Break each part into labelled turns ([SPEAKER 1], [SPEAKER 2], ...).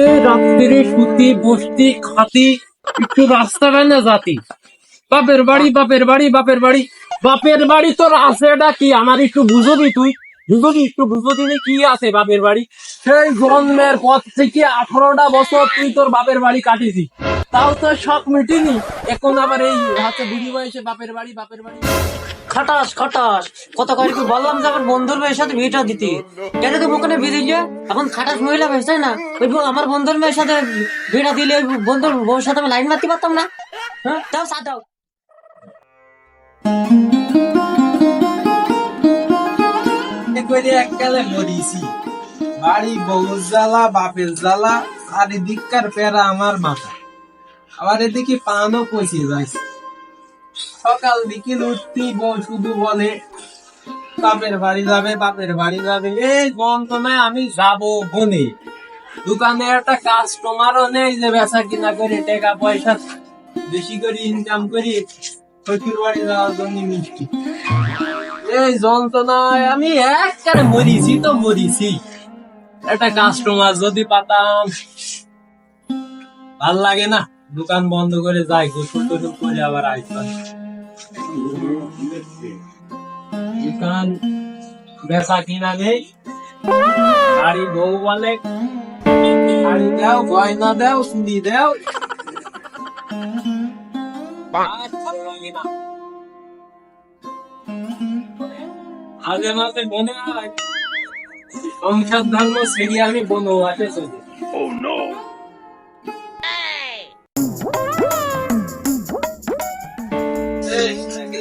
[SPEAKER 1] এ রাত্রে সুতি, বসতি, খাতি, একটু রাস্তা বেনে জাতি। বাপের বাড়ি বাপের বাড়ি বাপের বাড়ি। বাপের বাড়ি তোর আছে এটা কি? আমার একটু বুঝবি তুই? বুঝবি, একটু বুঝবি নি কি আছে বাপের বাড়ি? সেই জন্মের পর থেকে আঠারোটা বছর তুই তোর বাপের বাড়ি কাটিছি তাও তোর শখ মিটিনি। এখন আবার এই হাতে বুড়ি বয়সে বাপের বাড়ি বাপের বাড়ি।
[SPEAKER 2] খাটাস খাটাস। কত করে বললাম যে আমার বন্ধুর মেয়ের সাথে বিয়েটা দিতে। কেন তো ওখানে বিয়ে দিলে? এখন খাটাস মহিলা তাই না? ওই আমার বন্ধুর মেয়ের সাথে বিয়েটা দিলে ওই বন্ধুর বউর সাথে আমি লাইন মারতে পারতাম না। হ্যাঁ? দাও সাথ দাও।
[SPEAKER 3] বাড়ি বউ জ্বালা, বাপের জ্বালা, আর এদিককার পেরা আমার মাথা। আবার এদিকে পানও পচে যাচ্ছে সকাল বিকেল উঠতেই বউ শুধু বলে, বাপের বাড়ি যাবে, বাপের বাড়ি যাবে। এই যন্ত্রণায় আমি যাব বনে। দোকানে একটা কাস্টমারও নেই যে বেচা কিনা করে টাকা পয়সা বেশি করে ইনকাম করি শ্বশুর বাড়ি যাওয়ার জন্য মিষ্টি। এই যন্ত্রণায় আমি একবারে মরিছি তো মরিছি। একটা কাস্টমার যদি পাতাম, ভালো লাগে না। দোকান বন্ধ করে যাই গোসল টোসল করে আবার আইতাম। দোকান বেচা কিনা নেই গাড়ি বউ বলে শাড়ি দাও গয়না দাও চুড়ি দাও আগে মাঝে মনে হয় সংসার ধর্ম চলি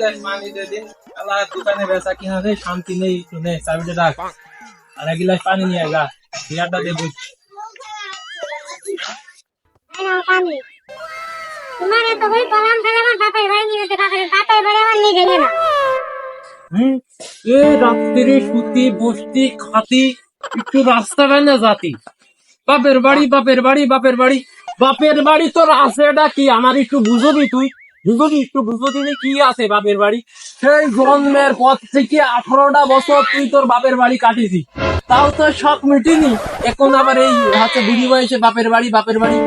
[SPEAKER 3] এক গ্লাস পানি দিন। শালা দোকানে বেচা কিনা নেই শান্তি নেই একটু নে চাবিটা রাখ। আর এক গ্লাস পানি নিয়ে গা বিয়ারটা দেবো
[SPEAKER 4] তোমার এত বই কলাম ফেলে আমার বাপের বাড়ি নিয়ে যেতে বাপের বাপের বাড়ি আমার নিয়ে গেলে না।
[SPEAKER 1] হুম? এ রাত্রে সুতি বসতি খাতি একটু রাস্তা বেনে জাতি? বাপের বাড়ি বাপের বাড়ি বাপের বাড়ি। বাপের বাড়ি তোর আছে এটা কি? আমার একটু বুঝবি তুই? বুঝবি একটু বুঝবি কি আছে বাপের বাড়ি? সেই জন্মের পর থেকে আঠারোটা বছর তুই তোর বাপের বাড়ি কাটিছি তাও তোর শখ মিটিনি। এখন আবার এই হাতে বুড়ি বয়সে বাপের বাড়ি বাপের বাড়ি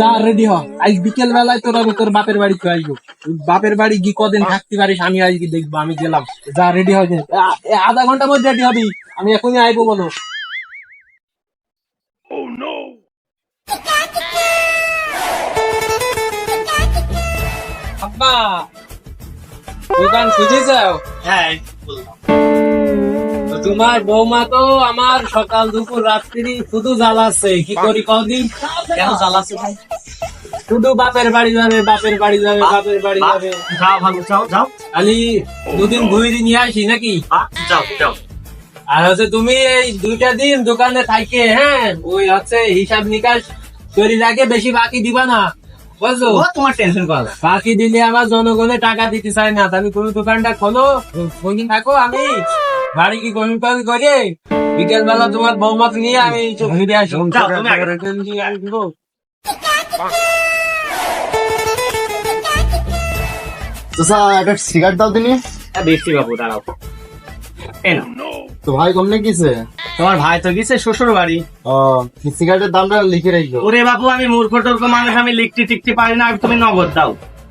[SPEAKER 1] যা রেডি হ। আজ বিকেল বেলায় তোর আমি তোর বাপের বাড়ি আসব বাপের বাড়ি কি কদিন থাকতে পারিস, আমি আজকে দেখব, আমি গেলাম। যা রেডি হবে আধা ঘণ্টার মধ্যে রেডি হবি। আমি এখনই আইবো বলো। আব্বা দোকান খুঁজে যাও
[SPEAKER 2] হ্যাঁ
[SPEAKER 1] তোমার বৌমা তো আমার সকাল দুপুর রাত্রি শুধু জ্বালাচ্ছে। কি করি কদিন
[SPEAKER 2] কেন জ্বালাচ্ছে ভাই?
[SPEAKER 1] শুধু বাপের বাড়ি যাবে বাপের বাড়ি যাবে বাপের বাড়ি যাবে।
[SPEAKER 2] যাও ভালো যাও যাও।
[SPEAKER 1] খালি দুদিন ঘুরে নিয়ে আসি নাকি?
[SPEAKER 2] যাও যাও।
[SPEAKER 1] আর হচ্ছে তুমি এই দুইটা দিন দোকানে থাকে হ্যাঁ? ওই হচ্ছে হিসাব নিকাশ করে রাখে বেশি বাকি দিবা না। বুঝছ
[SPEAKER 2] তোমার টেনশন করা
[SPEAKER 1] বাকি দিলে আমার জনগণে টাকা দিতে চায় না তুমি কোনো দোকানটা খোলো। থাকো আমি। বাড়ি কি করে বিকেল বেলা তোমার বৌমাকে নিয়ে আমি একটু ঘুরে আসি
[SPEAKER 2] তুমি আগে।
[SPEAKER 5] তো একটা সিগারেট দাও দিনি
[SPEAKER 2] দেখছি বাবু দাঁড়াও।
[SPEAKER 5] তো ভাই কমনে কিসে
[SPEAKER 2] তোমার ভাই তো গেছে শ্বশুর বাড়ি।
[SPEAKER 5] ও সিগারেটের দামটা লিখে রাখব
[SPEAKER 2] ওরে বাবু আমি মূর্খ টর্ক মানুষ আমি লিখতে টিকতে পারি না তুমি নগদ দাও।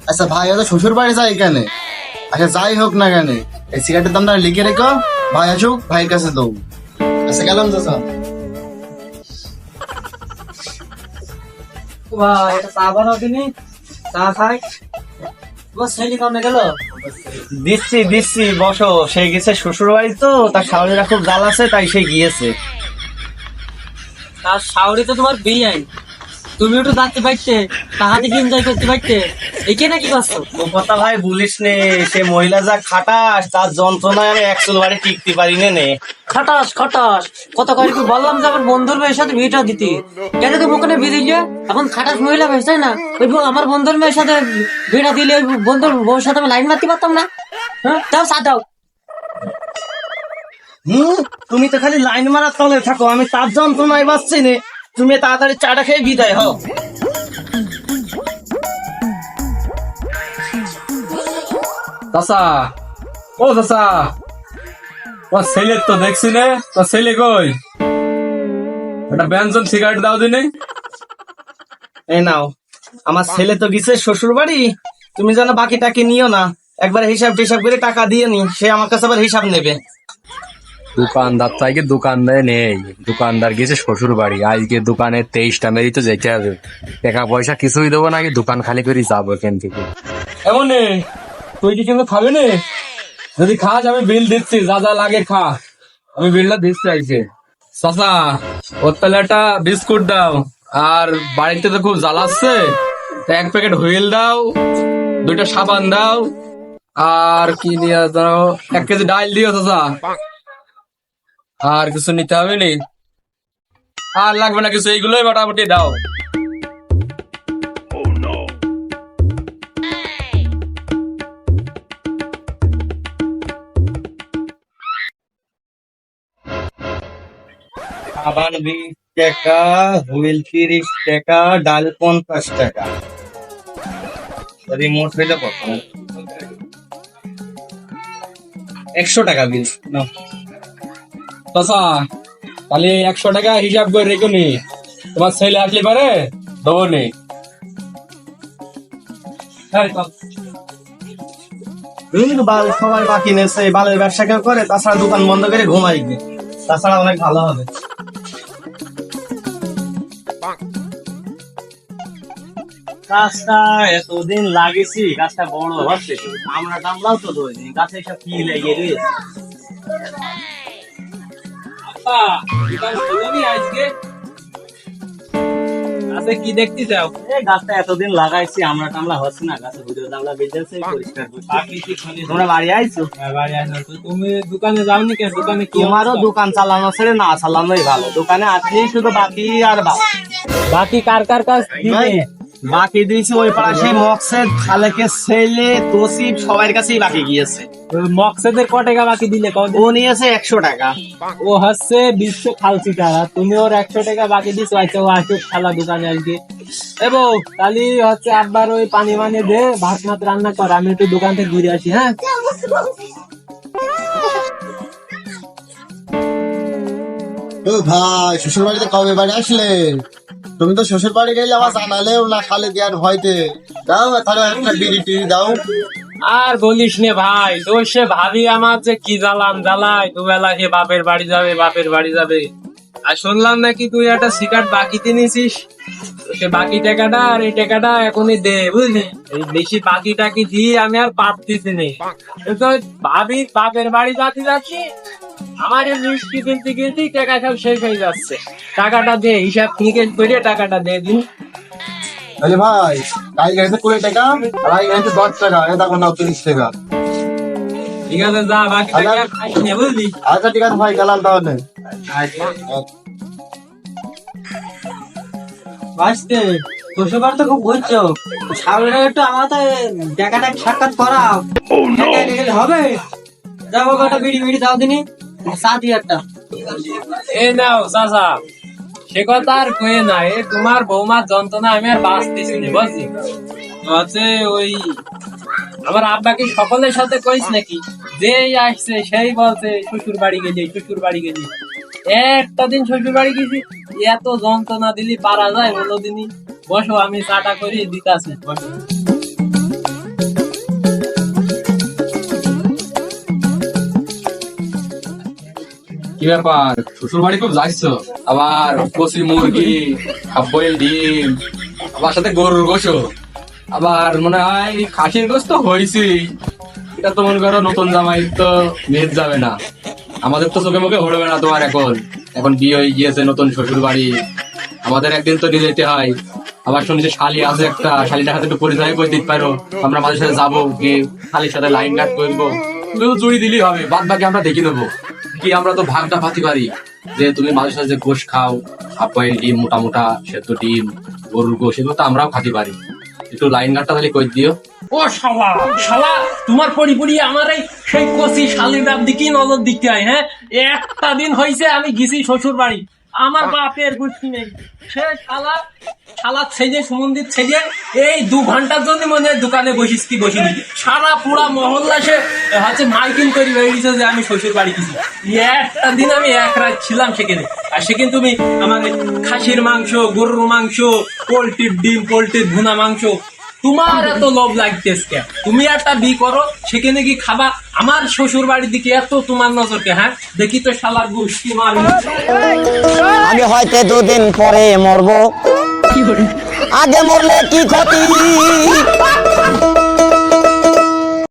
[SPEAKER 5] আচ্ছা ভাই হয়তো শ্বশুর বাড়ি যায় কেন? আচ্ছা যাই হোক না কেন এই সিগারেটের দামটা লিখে রেখো ভাই আসুক ভাইয়ের কাছে দাও। আচ্ছা গেলাম তো স্যার।
[SPEAKER 2] ভাই এটা চা বানাও দিনি। চা খাই। বস ছেলে কমে গেল? দিচ্ছি দিচ্ছি, বসো। সে গেছে শ্বশুর বাড়ি তো, তার শাশুড়িরা খুব জাল আছে তাই সে গিয়েছে।
[SPEAKER 6] তার শাওরি তো তোমার বিয়ে আইন। তুমি একটু পারতে এনজয় করতে পারতে? একে নাকি
[SPEAKER 2] ও কথা ভাই বলিস নে সে মহিলা যা খাটাস তার যন্ত্রণায় আমি একচুল বাড়ি টিকতে পারি নে নে।
[SPEAKER 6] খাটাস খাটাস। কত করে কি বললাম যে আমার বন্ধুর মেয়ের সাথে বিয়েটা দিতে। কেন তো ওখানে বিয়ে দিলে? এখন খাটাস মহিলা না? ওই আমার বন্ধুর মেয়ের সাথে বিয়েটা দিলে ওই বন্ধুর বউর সাথে আমি লাইন মারতে পারতাম না। হ্যাঁ? দাও সাথ দাও।
[SPEAKER 2] হুম? তুমি তো খালি লাইন মারার তলে থাকো আমি তার যন্ত্রণায় বাঁচছি নে। তুমি তাড়াতাড়ি চাটা খেয়ে বিদায় হও।
[SPEAKER 1] চাচা ও চাচা তোর ছেলে তো দেখছি নে তোর ছেলে কই? একটা ব্যঞ্জন সিগারেট দাও দিনে।
[SPEAKER 2] এই নাও, আমার ছেলে তো গেছে শ্বশুর বাড়ি তুমি যেন বাকি টাকা নিও না। একবার হিসাব টিসাব করে টাকা দিয়ে নি, সে আমার কাছে আবার হিসাব নেবে।
[SPEAKER 1] দোকানদার তো আজকে দোকানদার নেই। দোকানদার গেছে শ্বশুর বাড়ি আজকে দোকানে তেইশটা মেরি তো যেতে হবে। টাকা পয়সা কিছুই দেবো না, আগে দোকান খালি করে যাব এখান থেকে। এমন তুই কি কিন্তু খাবে না? যদি খাস আমি বিল দিচ্ছি, যা যা লাগে খা। আমি বিলটা দিচ্ছি আজকে। চাচা, ওর তাহলে একটা বিস্কুট দাও। আর বাড়িতে তো খুব জ্বালাচ্ছে এক প্যাকেট হুইল দাও, দুইটা সাবান দাও। আর কি দিয়ে দাও? এক কেজি ডাল দিও, চাচা। আর কিছু নিতে হবে নি? আর লাগবে না কিছু এইগুলোই মোটামুটি দাও।
[SPEAKER 2] সাবান বিশ টাকা হুইল তিরিশ টাকা ডাল পঞ্চাশ টাকা। রিমোট হইলে কত? একশো টাকা বিল নাও।
[SPEAKER 1] চাচা তাহলে একশো টাকা হিসাব করে রেখো নি। তোমার ছেলে আসলে পারে? দেবো নি। এই চল।
[SPEAKER 2] কিন্তু বাল সবাই বাকি নেছে বালের ব্যবসা কেউ করে, তাছাড়া দোকান বন্ধ করে ঘুমাই গিয়ে তাছাড়া অনেক ভালো হবে। কাজটা এতদিন লাগেছি কাজটা বড় হচ্ছে আমরা টামলাও তো ধরিনি, গাছে সব কি লেগে রয়েছে
[SPEAKER 1] কি দেখতে চাও?
[SPEAKER 2] এই গাছটা এতদিন লাগাইছি আমরা টামলা হচ্ছে না গাছে ভিতরে টামলা বেঁচেছে পরিষ্কার করছি। তোমরা বাড়ি আইছো?
[SPEAKER 1] তুমি দোকানে যাওনি কেন? দোকানে কি
[SPEAKER 2] তোমারও দোকান চালানো ছেড়ে না চালানোই ভালো। দোকানে আসলেই শুধু বাকি আর বাকি।
[SPEAKER 1] বাকি কার কার কাজ
[SPEAKER 2] বাকি দিয়েছি ওই পাশে মকসেদ খালেকে ছেলে তসিব সবার কাছেই বাকি গিয়েছে।
[SPEAKER 1] মকসেদের ক টাকা বাকি দিলে
[SPEAKER 2] ও নিয়েছে একশো টাকা।
[SPEAKER 1] ও হচ্ছে বিশ্ব খালসিটা তুমি ওর একশো টাকা বাকি দিছো আচ্ছা ও আসুক খালা দোকানে আজকে। এবো তাহলে হচ্ছে আব্বার ওই পানি মানি দে ভাত মাত রান্না কর আমি একটু দোকান থেকে ঘুরে আসি হ্যাঁ?
[SPEAKER 5] ও ভাই শ্বশুর বাড়িতে কবে বাড়ি আসলে তুমি তো শ্বশুর বাড়ি গেলে আমার জানালেও না, খালে দেওয়ার ভয়তে। দাও তাহলে একটা বিড়ি টিড়ি দাও।
[SPEAKER 1] আর বলিস নে ভাই তোর সে ভাবি আমার যে কি জ্বালাম জ্বালাই দুবেলা সে বাপের বাড়ি যাবে, বাপের বাড়ি যাবে। আর শুনলাম নাকি তুই একটা সিগারেট বাকিতে নিছিস সে বাকি টাকাটা আর এই টাকাটা এখনই দে, বুঝলি? এই বেশি বাকি টাকি দিয়ে আমি আর পারতেছি নে। তো ভাবি বাপের বাড়ি যাতে যাচ্ছি আমার এই মিষ্টি কিনতে কিনতে টাকা সব শেষ হয়ে যাচ্ছে। টাকাটা দে হিসাব নিকেশ করে টাকাটা দে দিন।
[SPEAKER 5] তাহলে ভাই গাড়ি গাড়িতে কুড়ি টাকা আর এই গাড়িতে দশ টাকা এ দেখো নাও তিরিশ টাকা।
[SPEAKER 1] ঠিক আছে যা বাকি টাকা খাইস নে, বুঝলি
[SPEAKER 5] আচ্ছা ঠিক আছে ভাই গেলাম তাহলে।
[SPEAKER 7] তো খুব ঘুরছো সামনে একটু আমার তো টাকাটা সাক্ষাৎ করাও। এনে গেলে হবে? যাব কটা বিড়ি বিড়ি দাও দিনি। একটা।
[SPEAKER 1] এ নাও সে কথা আর কয়ে না এ তোমার বৌমার যন্ত্রণা আমি আর বাঁচতেছি বুঝলি? হচ্ছে ওই আমার আব্বাকে সকলের সাথে কইস নাকি? যেই আসছে, সেই বলছে, শ্বশুর বাড়ি গেলি, শ্বশুর বাড়ি গেলি। একটা দিন শ্বশুর বাড়ি গেছি, এত যন্ত্রণা দিলি, পারা যায় বলো দিনই বসো, আমি চাটা করি দিতাছি। বসো। কি ব্যাপার? শ্বশুর বাড়ি খুব যাইছ? আবার কচি মুরগি বয়েল ডিম, আবার সাথে গরুর গোশো আবার মনে হয় খাসির গোশ তো হয়েছি এটা তো মনে করো নতুন জামাই তো মেদ যাবে না। আমাদের তো চোখে মুখে হড়বে না তোমার এখন। এখন বিয়ে হয়ে গিয়েছে নতুন শ্বশুর বাড়ি আমাদের একদিন তো নিয়ে যেতে হয়। আবার শুনি যে শালি আছে একটা, শালিটার হাতে একটু পরিচয় করে দিতে পারো। আমরা মাঝে সাথে যাব গিয়ে শালির সাথে লাইন গার্ড করব। জুড়ি দিলেই হবে বাদ বাকি আমরা দেখে নেব। কি আমরা তো ভাগটা পাতি পারি? যে তুমি মাঝে যে গোশ খাও, হাফ ডিম, মোটা মোটা সেদ্ধ ডিম, গরুর গোশ, এগুলো তো আমরাও খাতে পারি। একটু লাইন গার্ডটা তাহলে কই দিও? ও শালা শালা, তোমার পড়ি পড়ি আমার এই সেই কচি শালির দিকে নজর দিতে হয় হ্যাঁ? একটা দিন হয়েছে আমি গেছি শ্বশুর বাড়ি আমার বাপের গোষ্ঠী নেই। সে শালা শালা ছেলে সুমন্দির ছেলে এই দু ঘণ্টার জন্য মনে দোকানে বসিস কি বসিনি সারা পুরা মহল্লা সে হচ্ছে মাইকিং করে বেরিয়েছে যে আমি শ্বশুর বাড়ি কিছু একটা দিন আমি এক রাত ছিলাম সেখানে। আর সেখানে তুমি আমাদের খাসির মাংস গরুর মাংস পোলট্রির ডিম পোলট্রির ভুনা মাংস তোমার এত লোভ লাগতেছে কে তুমি একটা বি করো সেখানে কি খাবা? আমার শ্বশুর বাড়ির দিকে এত তোমার নজরকে হ্যাঁ? দেখি তো শালার গোষ্ঠী মার
[SPEAKER 8] আগে হয়তো দুদিন পরে মরবো। আগে মরলে কি ক্ষতি?